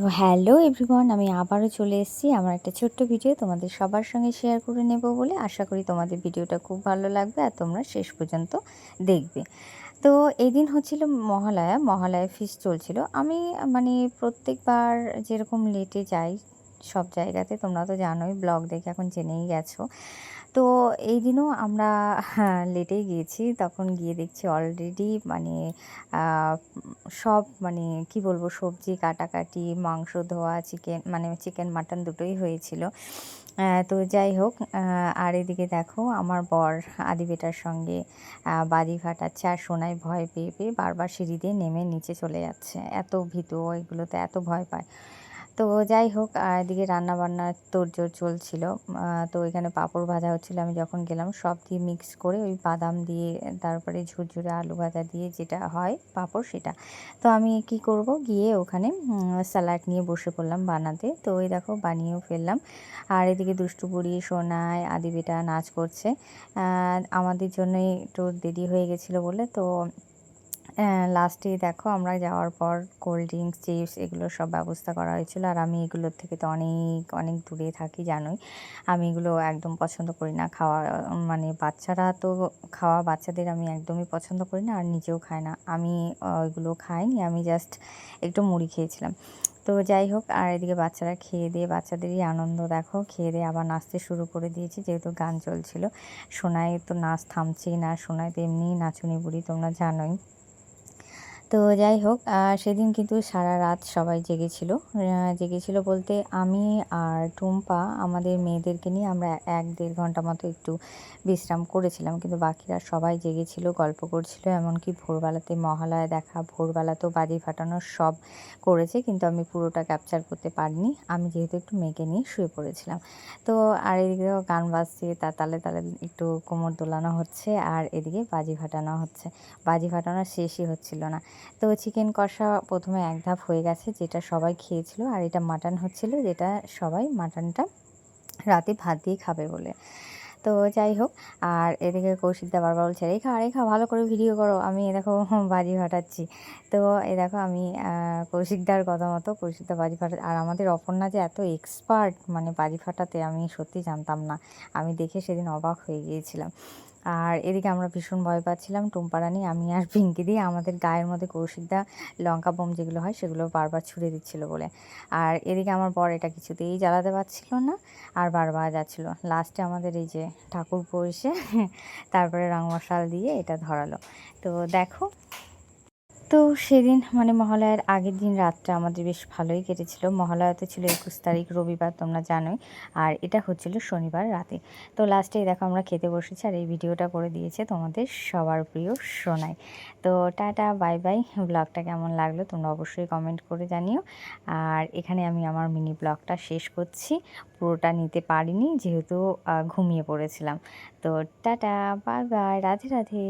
তো hello everyone, আমি আবারও চলে এসেছি আমার একটা ছোট্ট ভিডিও তোমাদের সবার সঙ্গে শেয়ার করে নেব বলে আশা করি তোমাদের ভিডিওটা খুব ভালো লাগবে আর তোমরা শেষ পর্যন্ত দেখবে। তো এই দিন হচ্ছিল মহালয়া মহালয়া ফিস চলছিল। আমি মানে প্রত্যেকবার যেরকম লেটে যাই সব জায়গাতে তোমরা তো জানোই ব্লগ দেখে এখন জেনেই গেছো। তো এই দিনও আমরা হ্যাঁ, লেটেই গিয়েছি তখন গিয়ে দেখছি অলরেডি মানে সব মানে কি বলব সবজি কাটাকাটি মাংস ধোয়া চিকেন মানে চিকেন মাটন দুটোই হয়েছিল। তো যাই হোক আর এদিকে দেখো আমার বর আদি বেটার সঙ্গে বাদি ফাটাচ্ছে আর সোনায় ভয় পেয়ে পেয়ে বারবার সিঁড়ি দিয়ে নেমে নিচে চলে যাচ্ছে। এত ভীত এগুলোতে এত ভয় পায়। তো যাই হোক এদিকে রান্নাবান্নার তোড়জোড় চলছিল। তো এখানে পাঁপড় ভাজা হচ্ছিল। আমি যখন গেলাম, সব দিয়ে মিক্স করে ওই বাদাম দিয়ে, তারপরে ঝুরঝুরে আলু ভাজা দিয়ে যেটা হয় পাঁপড় সেটা। তো আমি কি করব? গিয়ে ওখানে স্যালাড নিয়ে বসে পড়লাম বানাতে। তো ওই দেখো, বানিয়েও ফেললাম। আর এদিকে দুষ্টুপুরি সোনায় আদি বেটা নাচ করছে। আমাদের জন্যই একটু দেরি হয়ে গেছিল বলে, তো লাস্টে দেখো আমরা যাওয়ার পর কোল্ড ড্রিঙ্কস চিপস এগুলো সব ব্যবস্থা করা হয়েছিল। আর আমি এগুলোর থেকে তো অনেক অনেক দূরে থাকি, জানোই। আমি এগুলো একদম পছন্দ করি না। খাওয়া মানে বাচ্চারা তো খাওয়া বাচ্চাদের আমি একদমই পছন্দ করি না, আর নিজেও খাই না। আমি ওইগুলো খাইনি, আমি জাস্ট একটু মুড়ি খেয়েছিলাম। তো যাই হোক, আর এদিকে বাচ্চারা খেয়ে দিয়ে, বাচ্চাদেরই আনন্দ দেখো, খেয়ে দিয়ে আবার নাচতে শুরু করে দিয়েছি, যেহেতু গান চলছিল। সোনায় তো নাচ থামছেই না, সোনায় তো এমনিই নাচুনি বুড়ি, তোমরা জানোই। তো যাই হোক সেদিন কিন্তু সারা রাত সবাই জেগেছিল। জেগেছিল বলতে আমি আর টুম্পা, আমাদের মেয়েদেরকে নিয়ে আমরা এক দেড় ঘণ্টা মতো একটু বিশ্রাম করেছিলাম, কিন্তু বাকিরা সবাই জেগেছিল, গল্প করছিল, এমনকি ভোরবেলাতে মহালয়া দেখা ভোরবেলাতেও বাজি ফাটানো সব করেছে, কিন্তু আমি পুরোটা ক্যাপচার করতে পারিনি। আমি যেহেতু একটু মেয়েকে নিয়ে শুয়ে পড়েছিলাম। তো আর এদিকেও গান বাজছে, তার তালে তালে একটু কোমর দোলানো হচ্ছে, আর এদিকে বাজি ফাটানো হচ্ছে। বাজি ফাটানো শেষই হচ্ছিল না। তো চিকেন কষা প্রথমে এক ধাপ হয়ে গেছে, যেটা সবাই খেয়েছিল, আর এটা মাটন হচ্ছিল, যেটা সবাই মাটনটা রাতে ভাত দিয়ে খাবে বলে। তো যাই হোক, আর এদিকে কৌশিকদা বারবার বলছে, রেখা রেখা, ভালো করে ভিডিও করো, আমি এ দেখো বাজি ফাটাচ্ছি। তো এ দেখো আমি কৌশিকদার কথা মতো কৌশিকদা বাজি ফাটা আর আমাদের অপর্ণা যে এত এক্সপার্ট মানে বাজি ফাটাতে আমি সত্যি জানতাম না। আমি দেখে সেদিন অবাক হয়ে গিয়েছিলাম। আর এদিকে আমরা ভীষণ ভয় পাচ্ছিলাম টুম্পারানি আমি আর পিঙ্কি দিয়ে আমাদের গায়ের মধ্যে কৌশিকদা লঙ্কা বোম যেগুলো হয়, সেগুলো বারবার ছুড়ে দিচ্ছিল বলে। আর এদিকে আমার বর এটা কিছুতেই জ্বালাতে পারছিল না আর বারবার যাচ্ছিল। লাস্টে আমাদের এই যে ঠাকুর এসে তারপরে রং মশাল দিয়ে এটা ধরালো। তো দেখো তো সেদিন মানে মহালয়ার আগের দিন রাতটা আমাদের বেশ ভালোই কেটেছিল। মহালয়াতে ছিল একুশ তারিখ, রবিবার তোমরা জানোই। আর এটা হচ্ছিল শনিবার রাতে। তো লাস্টে দেখো আমরা খেতে বসেছি আর এই ভিডিওটা করে দিয়েছে তোমাদের সবার প্রিয় সোনাই। তো টাটা বাই বাই ব্লগটা কেমন লাগল তোমরা অবশ্যই কমেন্ট করে জানিও। আর এখানে আমি আমার মিনি ব্লগটা শেষ করছি। পুরোটা নিতে পারিনি যেহেতু ঘুমিয়ে পড়েছিলাম। তো tata bye bye Radhe Radhe.